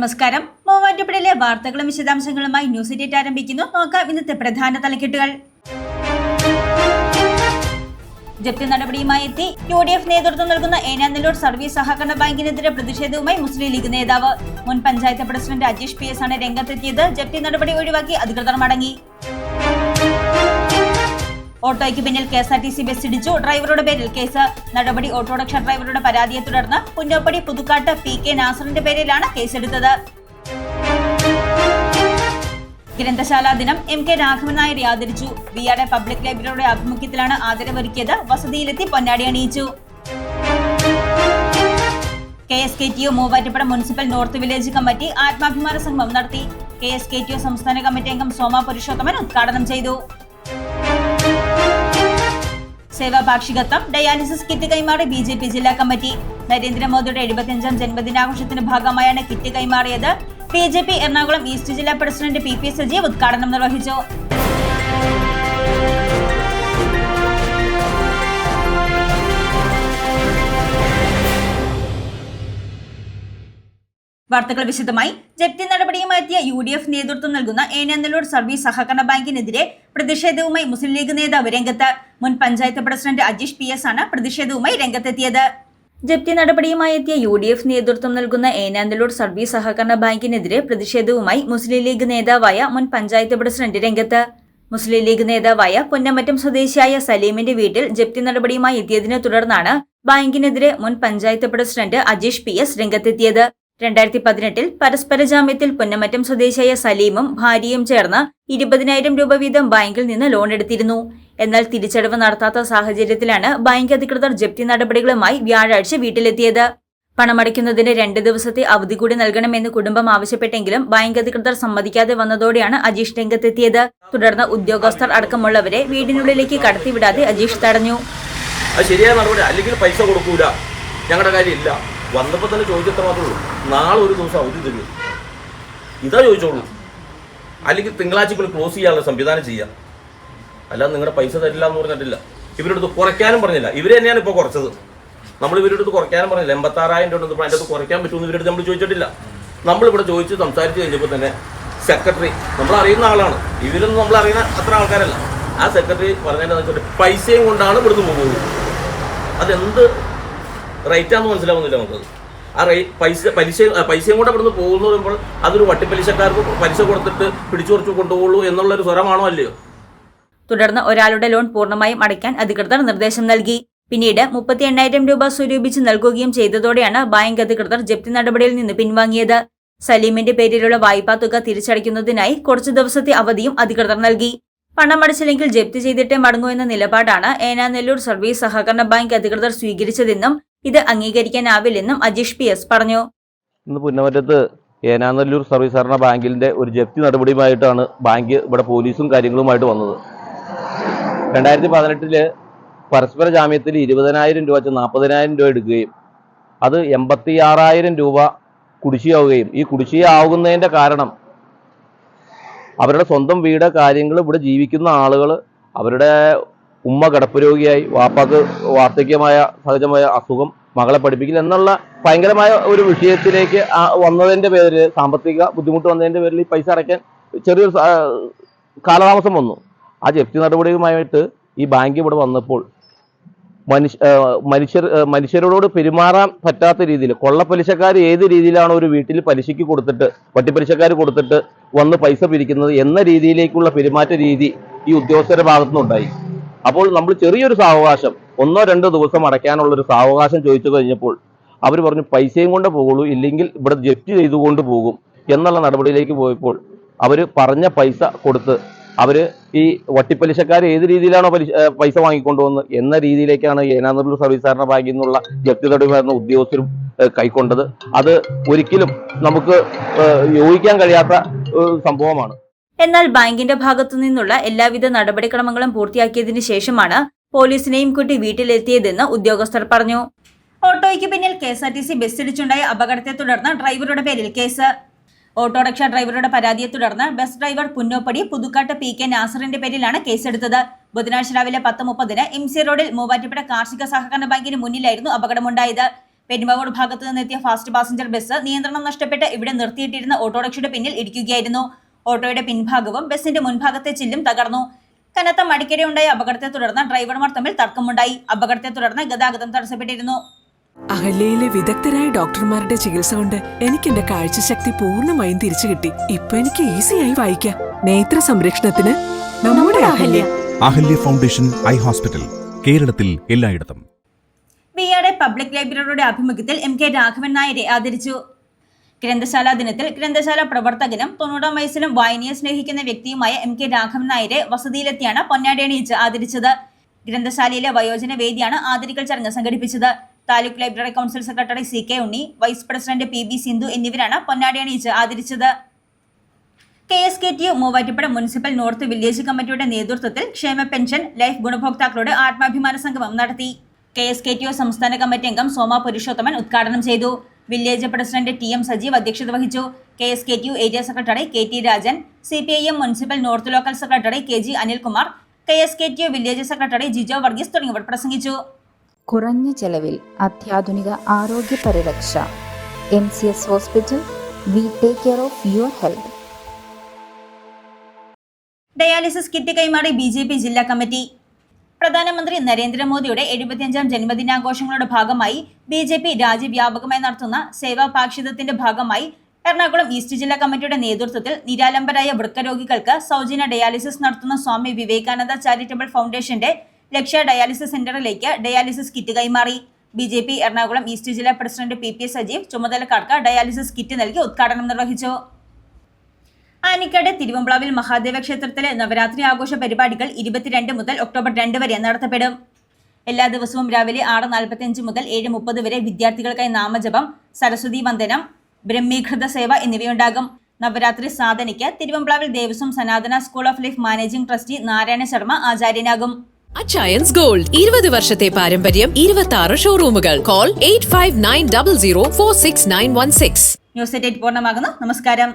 നമസ്കാരം. മൂവാറ്റുപുഴയിലെ വാർത്തകളും വിശദാംശങ്ങളുമായി ന്യൂസ് ഡേറ്റ് ആരംഭിക്കുന്നു. നോക്കാം ഇന്നത്തെ പ്രധാന തലക്കെട്ടുകൾ. ജപ്തി നടപടിയുമായി എത്തി യു ഡി എഫ് നേതൃത്വം നൽകുന്ന ഏനാനല്ലൂർ സർവീസ് സഹകരണ ബാങ്കിനെതിരെ പ്രതിഷേധവുമായി മുസ്ലിം ലീഗ് നേതാവ്. മുൻ panchayat president Rajesh P S ആണ് രംഗത്തെത്തിയത്. ജപ്തി നടപടി ഒഴിവാക്കി അധികൃതർ മടങ്ങി. ഓട്ടോയ്ക്ക് പിന്നിൽ K S R T C bus ഇടിച്ചു. ഡ്രൈവറുടെ പേരിൽ കേസ് നടപടി. ഓട്ടോറിക്ഷ ഡ്രൈവറുടെ പരാതിയെ തുടർന്ന് പുന്നോപ്പടി പുതുക്കാട്ട് പി കെ നാസറിന്റെ പേരിലാണ് കേസെടുത്തത്. ഗ്രന്ഥശാലാ ദിനം എം കെ രാഘവൻ നായർ ആദരിച്ചു. ബി ആർ എ പബ്ലിക് ലൈബ്രറിയുടെ ആഭിമുഖ്യത്തിലാണ് ആദരവൊരുക്കിയത്. വസതിയിലെത്തി പൊന്നാടി അണിയിച്ചു. K S K T O Muvattupuzha municipal north village committee ആത്മാഭിമാന സംഘം നടത്തി. K S K T O സംസ്ഥാന കമ്മിറ്റി അംഗം സോമ പുരുഷോത്തമൻ ഉദ്ഘാടനം ചെയ്തു. സേവാപാക്ഷികത്വം ഡയാലിസിസ് കിറ്റ് കൈമാറി ബി ജെ പി ജില്ലാ കമ്മിറ്റി. നരേന്ദ്രമോദിയുടെ എഴുപത്തിയഞ്ചാം ജന്മദിനാഘോഷത്തിന്റെ ഭാഗമായാണ് കിറ്റ് കൈമാറിയത്. B J P Ernakulam east ജില്ലാ പ്രസിഡന്റ് പി പി സജീവ് ഉദ്ഘാടനം നിർവഹിച്ചു. വാർത്തകൾ വിശദമായി. ജപ്തി നടപടിയുമായി എത്തിയ യു ഡി എഫ് നേതൃത്വം നൽകുന്ന ഏനാന്തലൂർ സർവീസ് സഹകരണ ബാങ്കിനെതിരെ പ്രതിഷേധവുമായി മുസ്ലിം ലീഗ് നേതാവ് രംഗത്ത്. മുൻ panchayat president Ajeesh P S ആണ് പ്രതിഷേധവുമായി രംഗത്തെത്തിയത്. ജപ്തി നടപടിയുമായി എത്തിയ യു ഡി എഫ് നേതൃത്വം നൽകുന്ന ഏനാന്തലൂർ സർവീസ് സഹകരണ ബാങ്കിനെതിരെ പ്രതിഷേധവുമായി മുസ്ലിം ലീഗ് നേതാവായ മുൻ പഞ്ചായത്ത് പ്രസിഡന്റ് രംഗത്ത്. മുസ്ലിം ലീഗ് നേതാവായ പൊന്നമറ്റം സ്വദേശിയായ സലീമിന്റെ വീട്ടിൽ ജപ്തി നടപടിയുമായി എത്തിയതിനെ തുടർന്നാണ് ബാങ്കിനെതിരെ മുൻ panchayat president Ajeesh P S രംഗത്തെത്തിയത്. രണ്ടായിരത്തി പതിനെട്ടിൽ പരസ്പര ജാമ്യത്തിൽ പൊന്നമറ്റം സ്വദേശിയായ സലീമും ഭാര്യയും ചേർന്ന് ഇരുപതിനായിരം രൂപ വീതം ബാങ്കിൽ നിന്ന് ലോൺ എടുത്തിരുന്നു. എന്നാൽ തിരിച്ചടവ് നടത്താത്ത സാഹചര്യത്തിലാണ് ബാങ്ക് അധികൃതർ ജപ്തി നടപടികളുമായി വ്യാഴാഴ്ച വീട്ടിലെത്തിയത്. പണമടയ്ക്കുന്നതിന് രണ്ട് ദിവസത്തെ അവധി കൂടി നൽകണമെന്ന് കുടുംബം ആവശ്യപ്പെട്ടെങ്കിലും ബാങ്ക് അധികൃതർ സമ്മതിക്കാതെ വന്നതോടെയാണ് അജീഷ് രംഗത്തെത്തിയത്. തുടർന്ന് ഉദ്യോഗസ്ഥർ അടക്കമുള്ളവരെ വീടിനുള്ളിലേക്ക് കടത്തിവിടാതെ അജീഷ് തടഞ്ഞു. ശരിയായ നടപടി അല്ലെങ്കിൽ പൈസ കൊടുക്കൂല. ഞങ്ങളുടെ കാര്യമില്ല. വന്നപ്പോൾ തന്നെ ചോദിച്ചത്ര മാത്രമേ ഉള്ളൂ. നാളെ ഒരു ദിവസം അവധി തരും. ഇതാ ചോദിച്ചോളൂ. അല്ലെങ്കിൽ തിങ്കളാഴ്ചക്കുള്ളിൽ ക്ലോസ് ചെയ്യാനുള്ള സംവിധാനം ചെയ്യാം. അല്ലാതെ നിങ്ങളുടെ പൈസ തരില്ല എന്ന് പറഞ്ഞിട്ടില്ല. ഇവരുടെ അടുത്ത് കുറയ്ക്കാനും പറഞ്ഞില്ല. ഇവർ തന്നെയാണ് ഇപ്പോൾ കുറച്ചത്. നമ്മൾ ഇവരുടെ അടുത്ത് കുറയ്ക്കാനും പറഞ്ഞില്ല. എൺപത്താറായിരം രൂപ ഉണ്ടെന്ന് അതിന്റെ അടുത്ത് കുറയ്ക്കാൻ പറ്റുമെന്ന് ഇവരുടെ അടുത്ത് നമ്മൾ ചോദിച്ചിട്ടില്ല. നമ്മളിവിടെ ചോദിച്ച് സംസാരിച്ച് കഴിഞ്ഞപ്പോൾ തന്നെ സെക്രട്ടറി നമ്മൾ അറിയുന്ന ആളാണ്. ഇവരൊന്നും നമ്മൾ അറിയുന്ന അത്ര ആൾക്കാരല്ല. ആ സെക്രട്ടറി വെച്ചിട്ട് പൈസയും കൊണ്ടാണ് ഇവിടുന്ന് പോകുന്നത്. അതെന്ത് റേറ്റാന്ന് മനസ്സിലാവുന്നില്ല നമുക്കത്. ആ റേ പൈസ പലിശ പൈസയും കൂടെ അവിടെ നിന്ന് പോകുന്നു പറയുമ്പോൾ അതൊരു വട്ടിപ്പലിശക്കാർക്ക് പലിശ കൊടുത്തിട്ട് പിടിച്ചു കുറച്ച് കൊണ്ടുപോകുള്ളൂ എന്നുള്ളൊരു സ്വരമാണോ അല്ലയോ? തുടർന്ന് ഒരാളുടെ ലോൺ പൂർണമായും അടയ്ക്കാൻ അധികൃതർ നിർദ്ദേശം നൽകി. പിന്നീട് മുപ്പത്തി എണ്ണായിരം രൂപ സ്വരൂപിച്ച് നൽകുകയും ചെയ്തതോടെയാണ് ബാങ്ക് അധികൃതർ ജപ്തി നടപടിയിൽ നിന്ന് പിൻവാങ്ങിയത്. സലീമിന്റെ പേരിലുള്ള വായ്പാ തുക തിരിച്ചടയ്ക്കുന്നതിനായി കുറച്ചു ദിവസത്തെ അവധിയും അധികൃതർ നൽകി. പണമടച്ചില്ലെങ്കിൽ ജപ്തി ചെയ്തിട്ടേ മടങ്ങൂ എന്ന നിലപാടാണ് ഏനാനെല്ലൂർ സർവീസ് സഹകരണ ബാങ്ക് അധികൃതർ സ്വീകരിച്ചതെന്നും ഇത് അംഗീകരിക്കാനാവില്ലെന്നും അജീഷ് പി എസ് പറഞ്ഞു. ഇന്ന് പുന്നമറ്റത്ത് ഏനാനല്ലൂർ സർവീസ് ബാങ്കിന്റെ ഒരു ജപ്തി നടപടിയുമായിട്ടാണ് ബാങ്ക് ഇവിടെ പോലീസും കാര്യങ്ങളുമായിട്ട് വന്നത്. രണ്ടായിരത്തി പതിനെട്ടിൽ പരസ്പര ജാമ്യത്തിൽ ഇരുപതിനായിരം രൂപ വെച്ച് നാൽപ്പതിനായിരം രൂപ എടുക്കുകയും അത് എൺപത്തി ആറായിരം രൂപ കുടിശ്ശിയാവുകയും ഈ കുടിശ്ശിക ആവുന്നതിന്റെ കാരണം അവരുടെ സ്വന്തം വീട് കാര്യങ്ങൾ ഇവിടെ ജീവിക്കുന്ന ആളുകൾ അവരുടെ ഉമ്മ കിടപ്പ് രോഗിയായി വാപ്പാക്ക് വാർദ്ധക്യമായ സഹജമായ അസുഖം മകളെ പഠിപ്പിക്കില്ല എന്നുള്ള ഭയങ്കരമായ ഒരു വിഷയത്തിലേക്ക് വന്നതിന്റെ പേരിൽ സാമ്പത്തിക ബുദ്ധിമുട്ട് വന്നതിന്റെ പേരിൽ ഈ പൈസ അടയ്ക്കാൻ ചെറിയൊരു കാലതാമസം വന്നു. ആ ജപ്തി നടപടിയുമായിട്ട് ഈ ബാങ്ക് ഇവിടെ വന്നപ്പോൾ മനുഷ്യ മനുഷ്യർ മനുഷ്യരോട് പെരുമാറാൻ പറ്റാത്ത രീതിയിൽ കൊള്ളപ്പലിശക്കാർ ഏത് രീതിയിലാണ് ഒരു വീട്ടിൽ പലിശയ്ക്ക് കൊടുത്തിട്ട് വട്ടിപ്പലിശക്കാർ കൊടുത്തിട്ട് വന്ന് പൈസ പിരിക്കുന്നത് എന്ന രീതിയിലേക്കുള്ള പെരുമാറ്റ രീതി ഈ ഉദ്യോഗസ്ഥരുടെ ഭാഗത്തുനിന്നുണ്ടായി. അപ്പോൾ നമ്മൾ ചെറിയൊരു സാവകാശം ഒന്നോ രണ്ടോ ദിവസം അടയ്ക്കാനുള്ള ഒരു സാവകാശം ചോദിച്ചു കഴിഞ്ഞപ്പോൾ അവർ പറഞ്ഞു പൈസയും കൊണ്ട് പോകുള്ളൂ ഇല്ലെങ്കിൽ ഇവിടെ ജപ്തി ചെയ്തുകൊണ്ട് പോകും എന്നുള്ള നടപടിയിലേക്ക് പോയപ്പോൾ അവർ പറഞ്ഞ പൈസ കൊടുത്ത് അവർ ഈ വട്ടിപ്പലിശക്കാർ ഏത് രീതിയിലാണോ പലിശ പൈസ വാങ്ങിക്കൊണ്ടുവന്ന് എന്ന രീതിയിലേക്കാണ് ഏനാനല്ലൂർ സർവീസ് സഹകരണ ബാങ്കിൽ നിന്നുള്ള ജപ്തി തടവുമായിരുന്ന ഉദ്യോഗസ്ഥരും കൈക്കൊണ്ടത്. അത് ഒരിക്കലും നമുക്ക് യോജിക്കാൻ കഴിയാത്ത സംഭവമാണ്. എന്നാൽ ബാങ്കിന്റെ ഭാഗത്തു നിന്നുള്ള എല്ലാവിധ നടപടിക്രമങ്ങളും പൂർത്തിയാക്കിയതിനു ശേഷമാണ് പോലീസിനെയും കുട്ടി വീട്ടിലെത്തിയതെന്ന് ഉദ്യോഗസ്ഥർ പറഞ്ഞു. ഓട്ടോയ്ക്ക് പിന്നിൽ K S R T C ബസ്സിടിച്ചുണ്ടായ അപകടത്തെ തുടർന്ന് ഡ്രൈവറുടെ പേരിൽ കേസ്. ഓട്ടോറിക്ഷ ഡ്രൈവറുടെ പരാതിയെ തുടർന്ന് bus driver Punnoppady Puthukkattu P K നാസറിന്റെ പേരിലാണ് കേസെടുത്തത്. ബുധനാഴ്ച രാവിലെ പത്ത് മുപ്പതിന് എം സി റോഡിൽ മൂവാറ്റുപുഴ കാർഷിക സഹകരണ ബാങ്കിന് മുന്നിലായിരുന്നു അപകടമുണ്ടായത്. പെരുമ്പാവൂർ ഭാഗത്തു നിന്നെത്തിയ ഫാസ്റ്റ് പാസഞ്ചർ ബസ് നിയന്ത്രണം നഷ്ടപ്പെട്ട് ഇവിടെ നിർത്തിയിട്ടിരുന്ന ഓട്ടോറിക്ഷയുടെ പിന്നിൽ ഇടിക്കുകയായിരുന്നു. ഓട്ടോയുടെ പിൻഭാഗവും ബസിന്റെ മുൻഭാഗത്തെ ചില്ലും തകർന്നു. കനത്ത മടിക്കരയുണ്ടായ അപകടത്തെ തുടർന്ന് ഡ്രൈവർമാർ തമ്മിൽ തർക്കമുണ്ടായി. അപകടത്തെ തുടർന്ന് ഗതാഗതം തടസ്സപ്പെട്ടിരുന്നു. അഹല്യയിലെ വിദഗ്ധരായ ഡോക്ടർമാരുടെ ചികിത്സ കൊണ്ട് എനിക്ക് എന്റെ കാഴ്ചശക്തി പൂർണമായും തിരിച്ചു കിട്ടി. ഇപ്പൊ എനിക്ക് ഈസിയായി വായിക്കാം. നേത്ര സംരക്ഷണത്തിന് നമ്മുടെ Ahalya. Ahalya. Foundation eye hospital കേരളത്തിൽ എല്ലായിടത്തും. വിയാടെ പബ്ലിക് ലൈബ്രറിയുടെ ആഭിമുഖ്യത്തിൽ എം കെ രാഘവൻ നായരെ ആദരിച്ചു. ഗ്രന്ഥശാല ദിനത്തിൽ ഗ്രന്ഥശാല പ്രവർത്തകനും തൊണ്ണൂറാം വയസ്സിലും വായനയെ സ്നേഹിക്കുന്ന വ്യക്തിയുമായ എം കെ രാഘവൻ നായരെ വസതിയിലെത്തിയാണ് പൊന്നാടി അണിയിച്ച് ആദരിച്ചത്. ഗ്രന്ഥശാലയിലെ വയോജന വേദിയാണ് ആദരിക്കൽ ചടങ്ങ് സംഘടിപ്പിച്ചത്. Taluk library council secretary C K Unni vice president P B Sindhu എന്നിവരാണ് പൊന്നാടി അണിയിച്ച് ആദരിച്ചത്. K S K T U Muvattupuzha municipal north village കമ്മിറ്റിയുടെ നേതൃത്വത്തിൽ ക്ഷേമ പെൻഷൻ ലൈഫ് ഗുണഭോക്താക്കളുടെ ആത്മാഭിമാന സംഗമം നടത്തി. K S K T U സംസ്ഥാന കമ്മിറ്റി അംഗം സോമ പുരുഷോത്തമൻ ഉദ്ഘാടനം ചെയ്തു. Village president T M Sajeev അധ്യക്ഷത വഹിച്ചു. K S K T U area secretary K T Rajan C P I M municipal north local secretary K G Anilkumar K S K T U village secretary Jijo Varghese തുടങ്ങിയവർ പ്രസംഗിച്ചു. കുറഞ്ഞ ചെലവിൽ അത്യാധുനിക ആരോഗ്യ പരിരക്ഷ M C S hospital we take care of your health. Dialysis kit കൈമാറി B J P ജില്ലാ committee. പ്രധാനമന്ത്രി നരേന്ദ്രമോദിയുടെ എഴുപത്തിയഞ്ചാം ജന്മദിനാഘോഷങ്ങളുടെ ഭാഗമായി ബി ജെ പി രാജ്യവ്യാപകമായി നടത്തുന്ന സേവാപാക്ഷിതത്തിന്റെ ഭാഗമായി എറണാകുളം ഈസ്റ്റ് ജില്ലാ കമ്മിറ്റിയുടെ നേതൃത്വത്തിൽ നിരാലംബരായ വൃക്കരോഗികൾക്ക് സൗജന്യ ഡയാലിസിസ് നടത്തുന്ന സ്വാമി വിവേകാനന്ദ ചാരിറ്റബിൾ ഫൗണ്ടേഷന്റെ ലക്ഷ്യ ഡയാലിസിസ് സെന്ററിലേക്ക് ഡയാലിസിസ് കിറ്റ് കൈമാറി. B J P Ernakulam east ജില്ലാ പ്രസിഡന്റ് പി പി സജീവ് ചുമതലക്കാർക്ക് ഡയാലിസിസ് കിറ്റ് നൽകി ഉദ്ഘാടനം നിർവഹിച്ചു. ആനിക്കാട് തിരുവമ്പ്ലാവിൽ മഹാദേവ ക്ഷേത്രത്തിലെ നവരാത്രി ആഘോഷ പരിപാടികൾ ഇരുപത്തിരണ്ട് മുതൽ ഒക്ടോബർ രണ്ട് വരെ നടത്തപ്പെടും. എല്ലാ ദിവസവും രാവിലെ ആറ് നാൽപ്പത്തിയഞ്ച് മുതൽ ഏഴ് മുപ്പത് വരെ വിദ്യാർത്ഥികൾക്കായി നാമജപം സരസ്വതി വന്ദനം ബ്രഹ്മീകൃത സേവ എന്നിവയുണ്ടാകും. Navaratri സാധനയ്ക്ക് തിരുവമ്പ്ലാവിൽ Devaswom Sanatana school of life managing trustee Narayana Sharma ആചാര്യനാകും. Achayans gold ഇരുപത് വർഷത്തെ പാരമ്പര്യം ഇരുപത്തി ആറ് ഷോറൂമുകൾ. Call eight five nine double zero four six nine one six. News eight പൂർണമാകുന്നു. നമസ്കാരം.